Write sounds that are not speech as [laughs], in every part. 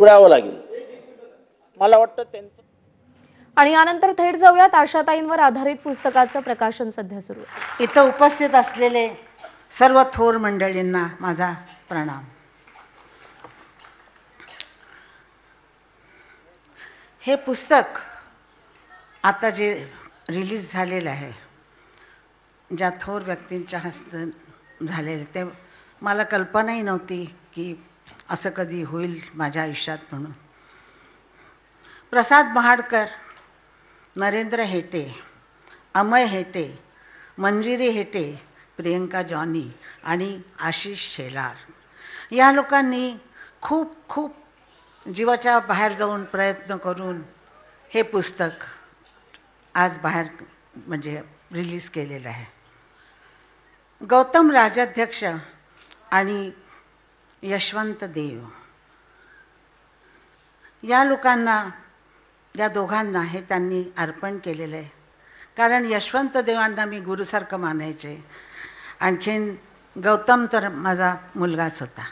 निवडावं लागेल. मला वाटतं त्यांचं आणि यानंतर थेट जाऊयात आशाताईंवर आधारित पुस्तकाचं प्रकाशन सध्या सुरू आहे. इथं उपस्थित असलेले सर्व थोर मंडळींना माझा प्रणाम. हे पुस्तक आता जे रिलीज झालेलं आहे ज्या थोर व्यक्तींच्या हस्त झालेले ते मला कल्पनाही नव्हती की असं कधी होईल माझ्या आयुष्यात म्हणून. प्रसाद महाडकर नरेंद्र हेटे अमय हेटे मंजिरी हेटे प्रियंका जॉनी आणि आशिष शेलार. या लोकांनी खूप खूप जीवाच्या बाहेर जाऊन प्रयत्न करून हे पुस्तक आज बाहेर म्हणजे रिलीज केलेलं आहे. गौतम राजाध्यक्ष आणि यशवंत देव. या लोकांना या दोघांना हे त्यांनी अर्पण केलेलं आहे. कारण यशवंत देवांना मी गुरुसारखं मानायचे. आणखीन गौतम तर माझा मुलगाच होता.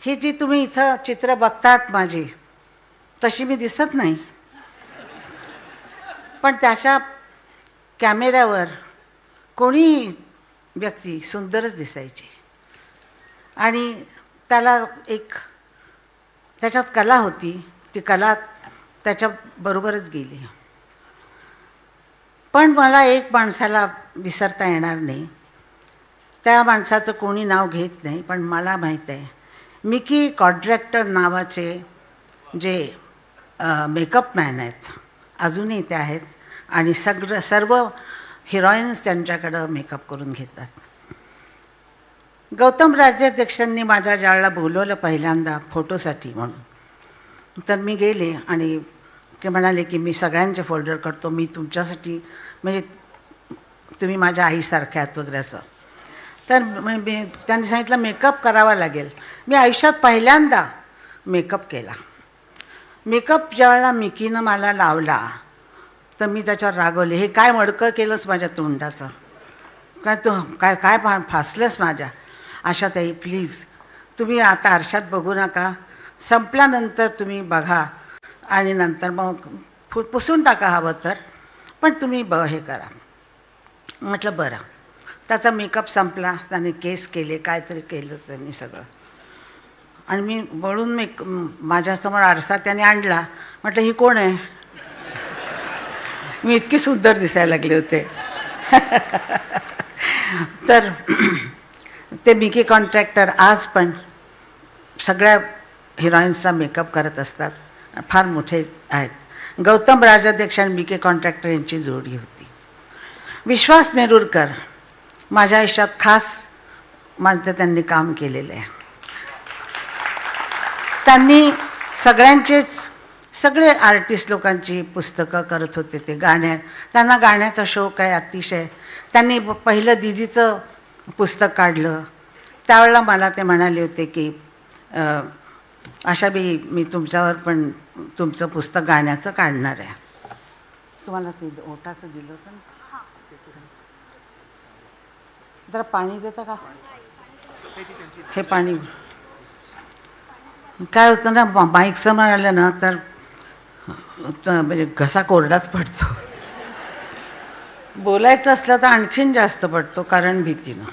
ही जी तुम्ही इथं चित्र बघतात माझी तशी मी दिसत नाही. पण त्याच्या कॅमेऱ्यावर कोणीही व्यक्ती सुंदरच दिसायची. आणि त्याला एक त्याच्यात कला होती. ती कला त्याच्याबरोबरच गेली. पण मला एक माणसाला विसरता येणार नाही. त्या माणसाचं कोणी नाव घेत नाही पण मला माहीत आहे. मिकी कॉन्ट्रॅक्टर नावाचे जे मेकअप मॅन आहेत अजूनही ते आहेत आणि सगळं सर्व हिरोईन्स त्यांच्याकडं मेकअप करून घेतात. गौतम राज्याध्यक्षांनी माझ्या जाळला बोलवलं पहिल्यांदा फोटोसाठी म्हणून. तर मी गेले आणि ते म्हणाले की मी सगळ्यांचे फोल्डर करतो मी तुमच्यासाठी म्हणजे तुम्ही माझ्या आईसारख्या आहात वगैरे असं. तर मी त्यांनी सांगितलं मेकअप करावा लागेल. मी आयुष्यात पहिल्यांदा मेकअप केला. मेकअप ज्यावेळेला मिकीनं मला लावला तर मी त्याच्यावर रागवले हे काय मडकं केलंस माझ्या तोंडाचं? काय तू काय काय फा फासलंस माझ्या? आशाताई प्लीज तुम्ही आता आरशात बघू नका. संपल्यानंतर तुम्ही बघा. आणि नंतर मग फु पुसून टाका हवं तर. पण तुम्ही ब हे करा. म्हटलं बरं. त्याचा मेकअप संपला. त्याने केस केले. काहीतरी केलं त्यांनी सगळं. आणि मी वळून मेक माझ्यासमोर आरसा त्याने आणला. म्हटलं ही कोण आहे? मी इतकी सुंदर दिसायला लागले होते. [laughs] तर ते मिकी कॉन्ट्रॅक्टर आज पण सगळ्या हिरोईन्सचा मेकअप करत असतात. फार मोठे आहेत. गौतम राजाध्यक्ष आणि मिके कॉन्ट्रॅक्टर यांची जोडी होती. विश्वास नेरुरकर माझ्या आयुष्यात खास माझं त्यांनी काम केलेलं आहे. त्यांनी सगळ्यांचेच सगळे आर्टिस्ट लोकांची पुस्तकं करत होते ते गाण्या त्यांना गाण्याचा शौक आहे अतिशय. त्यांनी पहिलं दिदीचं पुस्तक काढलं. त्यावेळेला मला ते म्हणाले होते की अं, आशाबाई मी तुमच्यावर पण तुमचं पुस्तक गाण्याचं काढणार आहे. तुम्हाला ते ओटाचं दिलं होतं ना? जरा पाणी देता का? हे पाणी. काय होतं ना माईक समोर आलं ना तर म्हणजे घसा कोरडाच पडतो. बोलायचं असलं तर आणखीन जास्त पडतो कारण भीतीनं.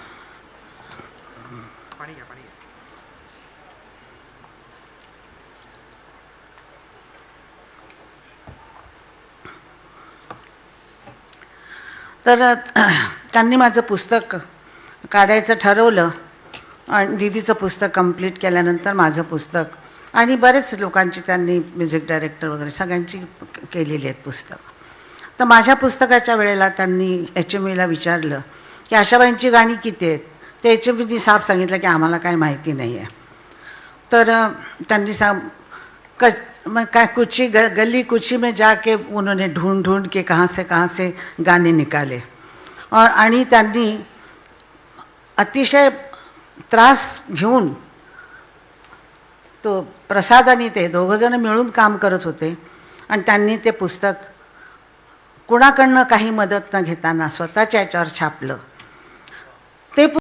तर त्यांनी माझं पुस्तक काढायचं ठरवलं आणि दीदीचं पुस्तक कंप्लीट केल्यानंतर माझं पुस्तक आणि बरेच लोकांची त्यांनी म्युझिक डायरेक्टर वगैरे सगळ्यांची केलेली आहेत पुस्तक. तर माझ्या पुस्तकाच्या वेळेला त्यांनी एच एम ईला विचारलं की आशाबाईंची गाणी किती आहेत? ते एच एम ईनी साफ सांगितलं की आम्हाला काय माहिती नाही आहे तर त्यांनी सांग क मग काय कुछ ही ग, गली कुची में जाके उन्होंने ढूंढ ढूंढ के कहाँ से कहाँ से गाणे निकाले। और आणि त्यांनी अतिशय त्रास घेऊन तो प्रसाद आणि ते दोघंजणं मिळून काम करत होते आणि त्यांनी ते पुस्तक कुणाकडनं काही मदत न घेताना स्वतःच्या याच्यावर छापलं. ते